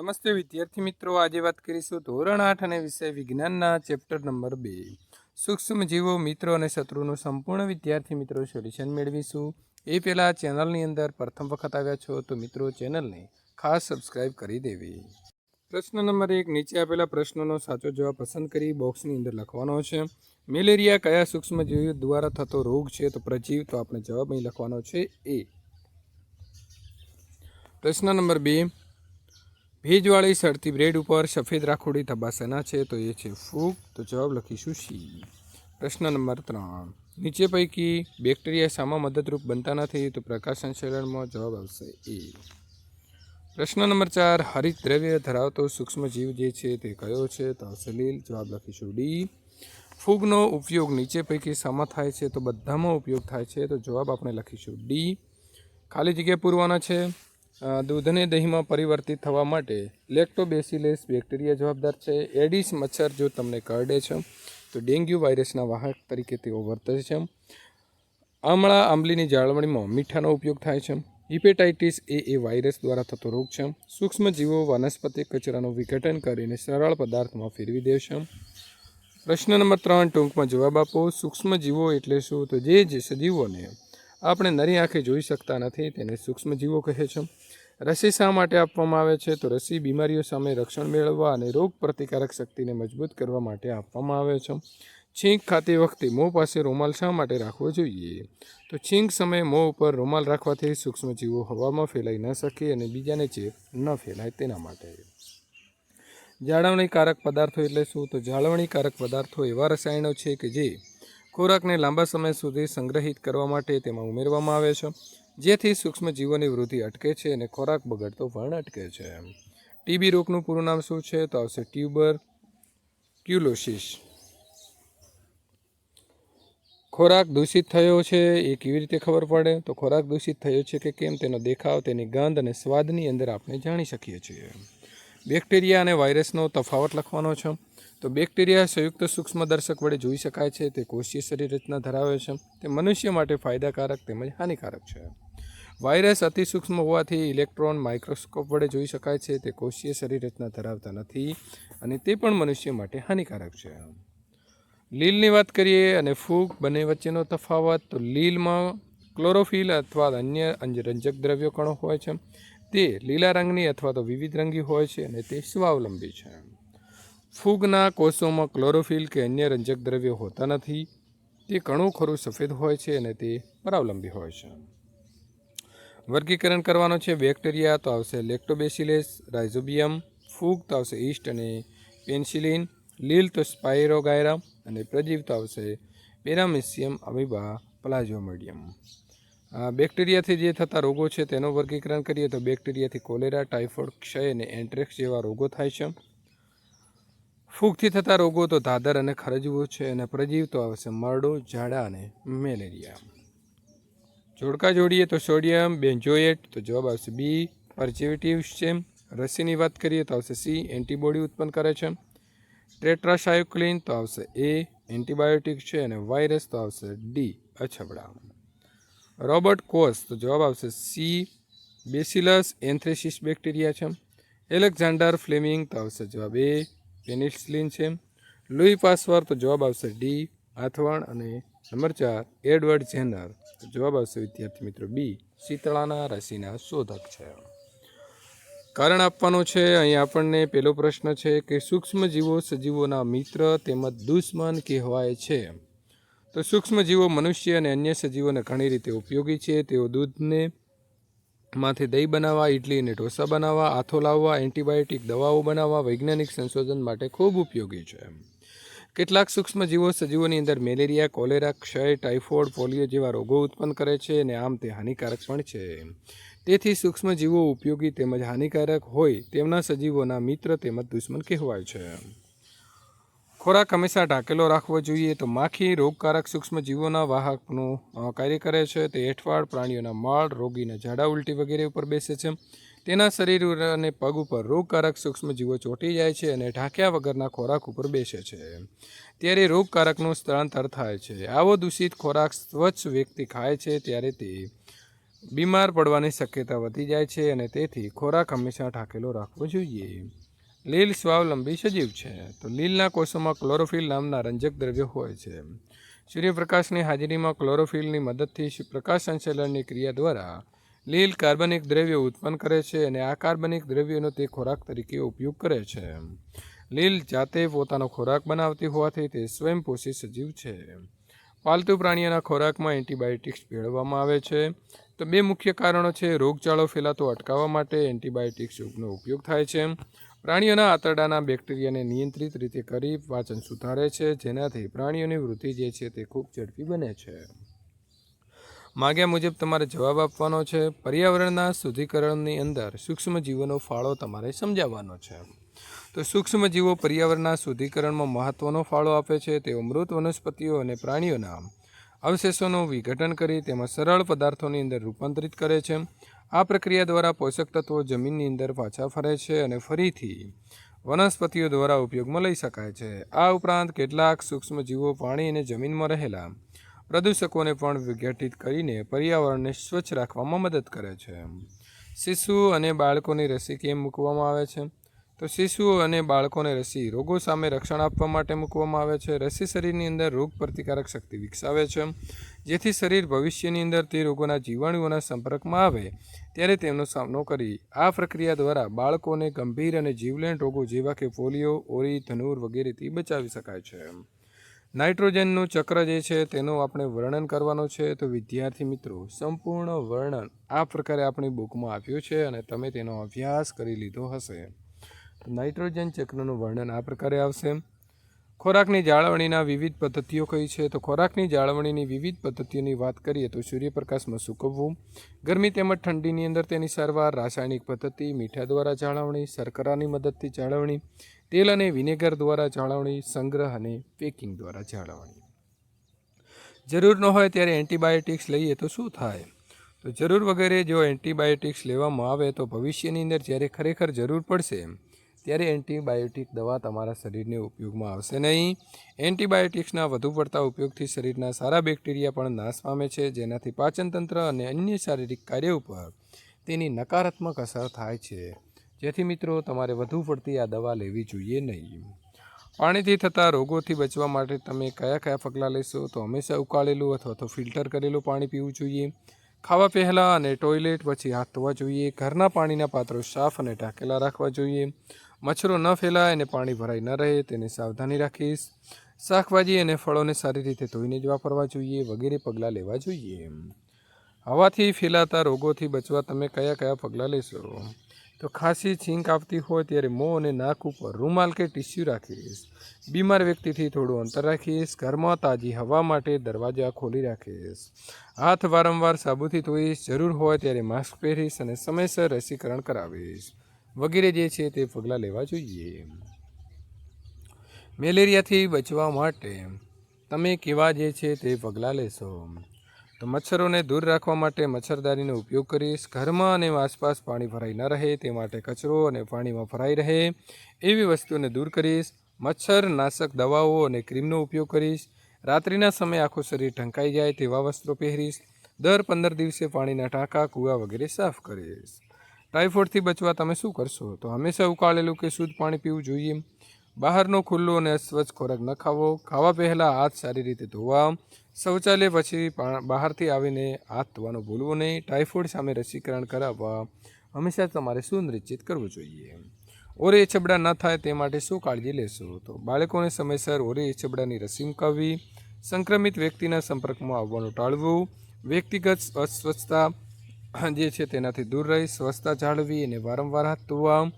નમસ્તે વિદ્યાર્થી મિત્રો. આજે વાત કરીશું ધોરણ આઠ અને વિષય વિજ્ઞાનના ચેપ્ટર નંબર બે. સૂક્ષ્મ જીવો, મિત્રો અને શત્રુનું સંપૂર્ણ વિદ્યાર્થી મિત્રો સોલ્યુશન મેળવીશું. એ પહેલાં ચેનલની અંદર પ્રથમ વખત આવ્યા છો તો મિત્રો ચેનલને ખાસ સબસ્ક્રાઈબ કરી દેવી. પ્રશ્ન નંબર એક, નીચે આપેલા પ્રશ્નોનો સાચો જવાબ પસંદ કરી બોક્સની અંદર લખવાનો છે. મેલેરિયા કયા સૂક્ષ્મજીવ દ્વારા થતો રોગ છે તો પ્રજીવ તો આપણે જવાબ અહીં લખવાનો છે એ. પ્રશ્ન નંબર બે ભેજવાળી સડતી બ્રેડ ઉપર સફેદ રાખોડી ધબ્બાસના છે, તો એ છે ફૂગ. તો જવાબ લખીશું સી. પ્રશ્ન નંબર ત્રણ. નીચે પૈકી બેક્ટેરિયા શામાં મદદરૂપ બનતા નથી, તો પ્રકાશ સંશ્લેષણમાં જવાબ આવશે એ. પ્રશ્ન નંબર ચાર. હરિત દ્રવ્ય ધરાવતો સૂક્ષ્મજીવ જે છે તે કયો છે? તો સલીલ જવાબ લખીશું ડી. ફૂગનો ઉપયોગ નીચે પૈકી શામાં થાય છે, તો બધામાં ઉપયોગ થાય છે, તો જવાબ આપણે લખીશું ડી. ખાલી જગ્યા પૂરવાના છે. દૂધને દહીંમાં પરિવર્તિત થવા માટે લેક્ટોબેસિલેસ બેક્ટેરિયા જવાબદાર છે. એડિસ મચ્છર જો તમને કરડે છે, તો ડેન્ગ્યુ વાયરસના વાહક તરીકે તેઓ વર્તે છે. આમળા આંબલીની જાળવણીમાં મીઠાનો ઉપયોગ થાય છે. હિપેટાઇટિસ એ એ વાયરસ દ્વારા થતો રોગ છે. સૂક્ષ્મજીવો વનસ્પતિ કચરાનું વિઘટન કરીને સરળ પદાર્થમાં ફેરવી દે છે. પ્રશ્ન નંબર ત્રણ, ટૂંકમાં જવાબ આપો. સૂક્ષ્મજીવો એટલે શું? તો જે જે સજીવોને આપણે નરી આંખે જોઈ શકતા નથી, તેને સૂક્ષ્મજીવો કહે છે. રસી શા માટે આપવામાં આવે છે? તો રસી બીમારીઓ સામે રક્ષણ મેળવવા અને રોગ પ્રતિકારક શક્તિને મજબૂત કરવા માટે આપવામાં આવે છે. છીંક ખાતી વખતે મોં પાસે રૂમાલ શા માટે રાખવો જોઈએ? તો છીંક સમયે મોં ઉપર રૂમાલ રાખવાથી સૂક્ષ્મજીવો હવામાં ફેલાઈ ન શકે અને બીજાને ચેપ ન ફેલાય તેના માટે. જાળવણીકારક પદાર્થો એટલે શું? તો જાળવણીકારક પદાર્થો એવા રસાયણો છે કે જે ખોરાકને લાંબા સમય સુધી સંગ્રહિત કરવા માટે તેમાં ઉમેરવામાં આવે છે. જેથી સૂક્ષ્મજીવોની વૃદ્ધિ અટકે છે અને ખોરાક બગડતો પણ અટકે છે. ટીબી રોગનું પૂરું નામ શું છે? તો આવશે ટ્યુબર ક્યુલોસિસ. ખોરાક દૂષિત થયો છે એ કેવી રીતે ખબર પડે? તો ખોરાક દૂષિત થયો છે કે કેમ? તેનો દેખાવ, તેની ગંધ અને સ્વાદની અંદર આપણે જાણી શકીએ છીએ. બેક્ટેરિયા અને વાયરસનો તફાવત લખવાનો છે. તો બેક્ટેરિયા સંયુક્ત સૂક્ષ્મદર્શક વડે જોઈ શકાય છે. તે કોષીય શરીર રચના ધરાવે છે. તે મનુષ્ય માટે ફાયદાકારક તેમજ હાનિકારક છે. વાયરસ અતિસૂક્ષ્મ હોવાથી ઇલેક્ટ્રોન માઇક્રોસ્કોપ વડે જોઈ શકાય છે. તે કોષીય શરીર રચના ધરાવતા નથી અને તે પણ મનુષ્ય માટે હાનિકારક છે. લીલની વાત કરીએ અને ફૂગ બંને વચ્ચેનો તફાવત, તો લીલમાં ક્લોરોફિલ અથવા અન્ય રંજક દ્રવ્યો કણો હોય છે. તે લીલા રંગની અથવા તો વિવિધ રંગી હોય છે અને તે સ્વાવલંબી છે. ફૂગના કોષોમાં ક્લોરોફિલ કે અન્ય રંજક દ્રવ્યો હોતા નથી. તે ઘણું ખરું સફેદ હોય છે અને તે પરાવલંબી હોય છે. વર્ગીકરણ કરવાનો છે બેક્ટેરિયા તો આવશે લેક્ટોબેસિલેસ, રાઇઝોબિયમ, ફૂગ તો આવશે ઈસ્ટ અને પેન્સિલિન, લીલ તો સ્પાયરોગાયરા અને પ્રજીવ તો આવશે પેરામિસિયમ, અમીબા પ્લાઝોમોડિયમ બેક્ટેરિયાથી જે થતા રોગો છે તેનું વર્ગીકરણ કરીએ તો બેક્ટેરિયાથી કોલેરા, ટાઇફોઇડ, ક્ષય અને એન્ટ્રેક્સ જેવા રોગો થાય છે. ફૂગથી થતા રોગો તો ધાદર અને ખરજવું છે અને પ્રજીવ તો આવશે મરડો, ઝાડા અને મેલેરિયા. જોડકા જોડીએ તો સોડિયમ બેન્જોએટ તો જવાબ આવશે બી. પર્ઝિવેટિવ્સ છે. રસીની વાત કરીએ તો આવશે સી. એન્ટીબોડી ઉત્પન્ન કરે છે. ટ્રેટ્રાસાયોક્લિન તો આવશે એ. એન્ટીબાયોટિક છે અને વાયરસ તો આવશે ડી. અછબડા રોબર્ટ કોસ તો જવાબ આવશે સી. બેસિલસ એન્થ્રેસિસ બેક્ટેરિયા છે. એલેક્ઝાન્ડર ફ્લેમિંગ તો આવશે જવાબ એ. પેનિસિલિન છે. લુઈ પાસવર તો જવાબ આવશે ડી. આથવણ અને નંબર ચાર, એડવર્ડ જેનર જવાબ આવશે વિદ્યાર્થી મિત્રો બી, શીતળાના રસીના શોધક છે. કારણ આપવાનું છે, અહીં આપણને પહેલો પ્રશ્ન છે કે સૂક્ષ્મજીવો સજીવોના મિત્ર તેમજ દુશ્મન કહેવાય છે. તો સૂક્ષ્મજીવો મનુષ્ય અને અન્ય સજીવોને ઘણી રીતે ઉપયોગી છે. તેઓ દૂધને માંથી દહીં બનાવવા ઇડલી અને ઢોસા બનાવવા, આથો લાવવા, એન્ટીબાયોટિક દવાઓ બનાવવા, વૈજ્ઞાનિક સંશોધન માટે ખૂબ ઉપયોગી છે. કેટલાક સૂક્ષ્મજીવો સજીવોની અંદર મેલેરિયા, કોલેરા, ક્ષય, ટાઇફોઇડ, પોલિયો જેવા રોગો ઉત્પન્ન કરે છે અને આમ તે હાનિકારક પણ છે. તેથી સૂક્ષ્મજીવો ઉપયોગી તેમજ હાનિકારક હોય તેમના સજીવોના મિત્ર તેમજ દુશ્મન કહેવાય છે. ખોરાક હંમેશા ઢાંકેલો રાખવો જોઈએ તો માખી રોગકારક સૂક્ષ્મજીવોના વાહકનું કાર્ય કરે છે. તે હેઠવાડ પ્રાણીઓના માળ, રોગીના ઝાડા ઉલટી વગેરે ઉપર બેસે છે. તેના શરીર અને પગ ઉપર રોગકારક સૂક્ષ્મજીવો ચોંટી જાય છે અને ઢાંક્યા વગરના ખોરાક ઉપર બેસે છે. ત્યારે રોગકારકનું સ્થળાંતર થાય છે. આવો દૂષિત ખોરાક સ્વચ્છ વ્યક્તિ ખાય છે ત્યારે તે બીમાર પડવાની શક્યતા વધી જાય છે અને તેથી ખોરાક હંમેશા ઢાંકેલો રાખવો જોઈએ. લીલ સ્વાવલંબી સજીવ છે. તો લીલના કોષોમાં ક્લોરોફિલ નામના રંજક દ્રવ્ય હોય છે. સૂર્યપ્રકાશની હાજરીમાં ક્લોરોફિલની મદદથી પ્રકાશ સંચલનની ક્રિયા દ્વારા લીલ કાર્બનિક દ્રવ્યો ઉત્પન્ન કરે છે અને આ કાર્બનિક દ્રવ્યોનો તે ખોરાક તરીકે ઉપયોગ કરે છે. લીલ જાતે પોતાનો ખોરાક બનાવતી હોવાથી તે સ્વયંપોષી સજીવ છે. પાલતુ પ્રાણીઓના ખોરાકમાં એન્ટીબાયોટિક્સ ભેળવવામાં આવે છે. તો બે મુખ્ય કારણો છે. રોગચાળો ફેલાતો અટકાવવા માટે એન્ટીબાયોટિક્સ યોગનો ઉપયોગ થાય છે. પ્રાણીઓના આંતરડાના બેક્ટેરિયાને નિયંત્રિત રીતે કરી પાચન સુધારે છે. જેનાથી પ્રાણીઓની વૃદ્ધિ જે છે તે ખૂબ ઝડપી બને છે. માગ્યા મુજબ તમારે જવાબ આપવાનો છે. પર્યાવરણના શુદ્ધિકરણની અંદર સૂક્ષ્મજીવોનો ફાળો તમારે સમજાવવાનો છે. તો સૂક્ષ્મજીવો પર્યાવરણના શુદ્ધિકરણમાં મહત્ત્વનો ફાળો આપે છે. તેઓ મૃત વનસ્પતિઓ અને પ્રાણીઓના અવશેષોનું વિઘટન કરી તેમાં સરળ પદાર્થોની અંદર રૂપાંતરિત કરે છે. આ પ્રક્રિયા દ્વારા પોષક તત્વો જમીનની અંદર પાછા ફરે છે અને ફરીથી વનસ્પતિઓ દ્વારા ઉપયોગમાં લઈ શકાય છે. આ ઉપરાંત કેટલાક સૂક્ષ્મજીવો પાણી અને જમીનમાં રહેલા પ્રદૂષકોને પણ વિઘટિત કરીને પર્યાવરણને સ્વચ્છ રાખવામાં મદદ કરે છે. શિશુ અને બાળકોની રસી કેમ મૂકવામાં આવે છે? તો શિશુઓ અને બાળકોને રસી રોગો સામે રક્ષણ આપવા માટે મૂકવામાં આવે છે. રસી શરીરની અંદર રોગ પ્રતિકારક શક્તિ વિકસાવે છે. જેથી શરીર ભવિષ્યની અંદર તે રોગોના જીવાણુઓના સંપર્કમાં આવે, ત્યારે તેમનો સામનો કરી આ પ્રક્રિયા દ્વારા બાળકોને ગંભીર અને જીવલેણ રોગો જેવા કે પોલિયો, ઓરી, ધનુર વગેરેથી બચાવી શકાય છે. નાઇટ્રોજનનું ચક્ર જે છે તેનું આપણે વર્ણન કરવાનું છે. તો વિદ્યાર્થી મિત્રો, સંપૂર્ણ વર્ણન આ પ્રકારે આપણી બુકમાં આપ્યું છે અને તમે તેનો અભ્યાસ કરી લીધો હશે. નાઇટ્રોજન ચક્રનું વર્ણન આ પ્રકારે આવશે. ખોરાકની જાળવણીના વિવિધ પદ્ધતિઓ કઈ છે? તો ખોરાકની જાળવણીની વિવિધ પદ્ધતિઓની વાત કરીએ તો સૂર્યપ્રકાશમાં સૂકવવું, ગરમી તેમજ ઠંડીની અંદર તેની સારવાર, રાસાયણિક પદ્ધતિ, મીઠા દ્વારા જાળવણી, શર્કરાની મદદથી જાળવણી તેલ અને વિનેગર દ્વારા જાળવણી, સંગ્રહ અને પેકિંગ દ્વારા જાળવણી. જરૂર ન હોય ત્યારે એન્ટીબાયોટિક્સ લઈએ તો શું થાય? તો જરૂર વગેરે જો એન્ટીબાયોટિક્સ લેવામાં આવે તો ભવિષ્યની અંદર જ્યારે ખરેખર જરૂર પડશે, ત્યારે એન્ટીબાયોટિક દવા તમારા શરીરને ઉપયોગમાં આવશે નહીં. એન્ટીબાયોટિક્સના વધુ પડતા ઉપયોગથી શરીરના સારા બેક્ટેરિયા પણ નાશ પામે છે, જેનાથી પાચનતંત્ર અને અન્ય શારીરિક કાર્ય ઉપર તેની નકારાત્મક અસર થાય છે. જેથી મિત્રો તમારે વધુ પડતી આ દવા લેવી જોઈએ નહીં. પાણીથી થતા રોગોથી બચવા માટે તમે કયા કયા પગલાં લેશો તો હંમેશા ઉકાળેલું અથવા તો ફિલ્ટર કરેલું પાણી પીવું જોઈએ. ખાવા પહેલાં અને ટોયલેટ પછી હાથ ધોવા જોઈએ. ઘરના પાણીના પાત્રો સાફ અને ઢાંકેલા રાખવા જોઈએ. મચ્છરો ન ફેલાય અને પાણી ભરાઈ ન રહે તેને સાવધાની રાખીશ. શાકભાજી અને ફળોને સારી રીતે ધોઈને જ વાપરવા જોઈએ વગેરે પગલાં લેવા જોઈએ. હવાથી ફેલાતા રોગોથી બચવા તમે કયા કયા પગલાં લેશો? તો ખાંસી, છીંક આવતી હોય ત્યારે મોં અને નાક ઉપર રૂમાલ કે ટીસ્યુ રાખીશ. બીમાર વ્યક્તિથી થોડું અંતર રાખીશ. ઘરમાં તાજી હવા માટે દરવાજા ખોલી રાખીશ. હાથ વારંવાર સાબુથી ધોઈશ. જરૂર હોય ત્યારે માસ્ક પહેરીશ અને સમયસર રસીકરણ કરાવીશ. વગેરે જે છે તે પગલાં લેવા જોઈએ. મેલેરિયાથી બચવા માટે તમે કેવા જે છે તે પગલાં લેશો? તો મચ્છરોને દૂર રાખવા માટે મચ્છરદાનીનો ઉપયોગ કરીશ. ઘરમાં અને આસપાસ પાણી ભરાઈ ન રહે તે માટે કચરો અને પાણીમાં ભરાઈ રહે એવી વસ્તુને દૂર કરીશ. મચ્છર નાશક દવાઓ અને ક્રીમનો ઉપયોગ કરીશ. રાત્રિના સમયે આખું શરીર ઢંકાઈ જાય તેવા વસ્ત્રો પહેરીશ. દર પંદર દિવસે પાણીના ટાંકા, કૂવા વગેરે સાફ કરીશ. ટાઇફોઇડથી બચવા તમે શું કરશો? તો હંમેશા ઉકાળેલું કે શુદ્ધ પાણી પીવું જોઈએ. બહારનો ખુલ્લો અને અસ્વચ્છ ખોરાક ન ખાવો. ખાવા પહેલાં હાથ સારી રીતે ધોવા. શૌચાલય પછી બહારથી આવીને હાથ ધોવાનું ભૂલવું નહીં ટાઇફોઇડ સામે રસીકરણ કરાવવા હંમેશા તમારે સુનિશ્ચિત કરવું જોઈએ. ઓરે છબડા ન થાય તે માટે શું કાળજી લેશો? તો બાળકોને સમયસર ઓરે છબડાની રસી મૂકાવવી, સંક્રમિત વ્યક્તિના સંપર્કમાં આવવાનું ટાળવું, વ્યક્તિગત અસ્વચ્છતા જે છે તેનાથી દૂર રહી, સ્વચ્છતા જાળવી અને વારંવાર હાથ ધોવા,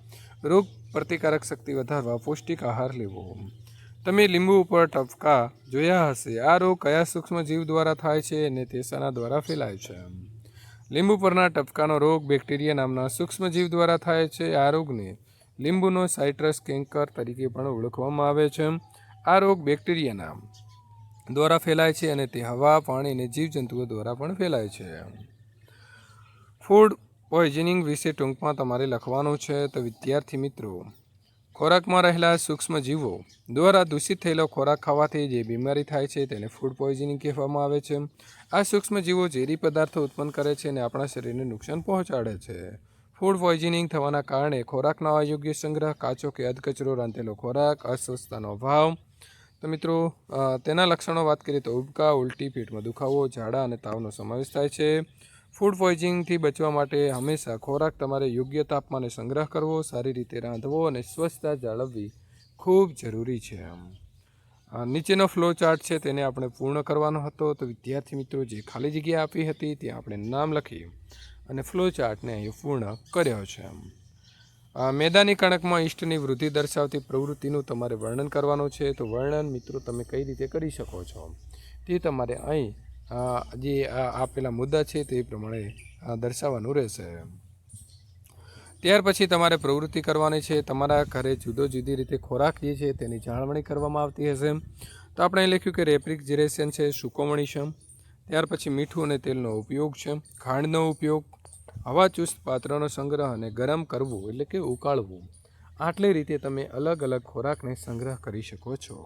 રોગ પ્રતિકારક શક્તિ વધારવા, પૌષ્ટિક આહાર લેવો. તમે લીંબુ ઉપર ટપકા જોયા હશે. આ રોગ કયા સૂક્ષ્મ જીવ દ્વારા થાય છે અને તે શાના દ્વારા ફેલાય છે? લીંબુ પરના ટપકાનો રોગ બેક્ટેરિયા નામના સૂક્ષ્મ જીવ દ્વારા થાય છે. આ રોગને લીંબુનો સાઇટ્રસ કેન્કર તરીકે પણ ઓળખવામાં આવે છે. આ રોગ બેક્ટેરિયાના દ્વારા ફેલાય છે અને તે હવા, પાણી અને જીવજંતુઓ દ્વારા પણ ફેલાય છે. ફૂડ પોઈઝનિંગ વિશે ટૂંકમાં તમારે લખવાનું છે. તો વિદ્યાર્થી મિત્રો ખોરાકમાં રહેલા સૂક્ષ્મ જીવો દ્વારા દૂષિત થયેલો ખોરાક ખાવાથી જે બીમારી થાય છે તેને ફૂડ પોઈઝનિંગ કહેવામાં આવે છે. આ સૂક્ષ્મ જીવો ઝેરી પદાર્થો ઉત્પન્ન કરે છે અને આપણા શરીરને નુકસાન પહોંચાડે છે. ફૂડ પોઈઝનિંગ થવાના કારણે ખોરાકનો અયોગ્ય સંગ્રહ, કાચો કે અધકચરો રાંધેલો ખોરાક, અસ્વસ્થતાનો અભાવ. તો મિત્રો તેના લક્ષણો વાત કરીએ તો ઉબકા, ઉલટી, પેટમાં દુખાવો, ઝાડા અને તાવનો સમાવેશ થાય છે. ફૂડ પોઈઝનિંગથી બચવા માટે હંમેશા ખોરાક તમારે યોગ્ય તાપમાને સંગ્રહ કરવો, સારી રીતે રાંધવો અને સ્વચ્છતા જાળવવી ખૂબ જરૂરી છે નીચેનો ફ્લો ચાર્ટ છે તેને આપણે પૂર્ણ કરવાનો હતો. તો વિદ્યાર્થી મિત્રો, જે ખાલી જગ્યા આપી હતી, ત્યાં આપણે નામ લખી અને ફ્લો ચાર્ટને અહીં પૂર્ણ કર્યો છે મેદાની કણકમાં ઈષ્ટની વૃદ્ધિ દર્શાવતી પ્રવૃત્તિનું તમારે વર્ણન કરવાનું છે. તો વર્ણન મિત્રો, તમે કઈ રીતે કરી શકો છો? તે તમારે અહીં જે આપેલા મુદ્દા છે તે પ્રમાણે દર્શાવવાનું રહેશે. ત્યાર પછી તમારે પ્રવૃત્તિ કરવાની છે. તમારા ઘરે જુદો જુદી રીતે ખોરાક જે છે તેની જાળવણી કરવામાં આવતી હશે. તો આપણે લખ્યું કે રેફ્રિજરેશન છે, સુકોમણી છે. ત્યાર પછી મીઠું અને તેલનો ઉપયોગ છે. ખાંડનો ઉપયોગ હવાચુસ્ત પાત્રનો સંગ્રહ અને ગરમ કરવું એટલે કે ઉકાળવું. આટલી રીતે તમે અલગ અલગ ખોરાકને સંગ્રહ કરી શકો છો.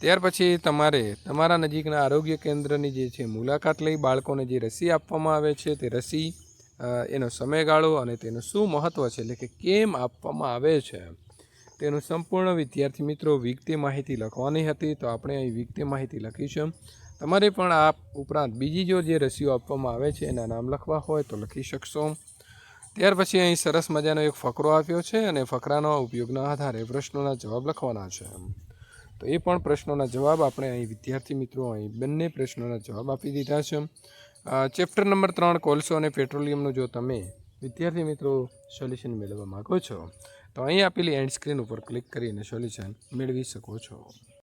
ત્યાર પછી તમારે તમારા નજીકના આરોગ્ય કેન્દ્રની જે છે મુલાકાત લઈ બાળકોને જે રસી આપવામાં આવે છે તે રસી એનો સમયગાળો અને તેનું શું મહત્ત્વ છે, એટલે કે કેમ આપવામાં આવે છે, તેનું સંપૂર્ણ વિદ્યાર્થી મિત્રો વિગતે માહિતી લખવાની હતી, તો આપણે અહીં વિગતે માહિતી લખીશું. તમારે પણ આ ઉપરાંત બીજી જો જે રસીઓ આપવામાં આવે છે એના નામ લખવા હોય તો લખી શકશો. ત્યાર પછી અહીં સરસ મજાનો એક ફકરો આપ્યો છે અને ફકરાનો ઉપયોગના આધારે પ્રશ્નોના જવાબ લખવાના છે. તો એ પણ પ્રશ્નોના જવાબ આપણે અહીં વિદ્યાર્થી મિત્રો અહીં બંને પ્રશ્નોના જવાબ આપી દીધા છે. ચેપ્ટર નંબર ત્રણ, કોલસો અને પેટ્રોલિયમનું જો તમે વિદ્યાર્થી મિત્રો સોલ્યુશન મેળવવા માગો છો, તો અહીં આપેલી એન્ડ સ્ક્રીન ઉપર ક્લિક કરીને સોલ્યુશન મેળવી શકો છો.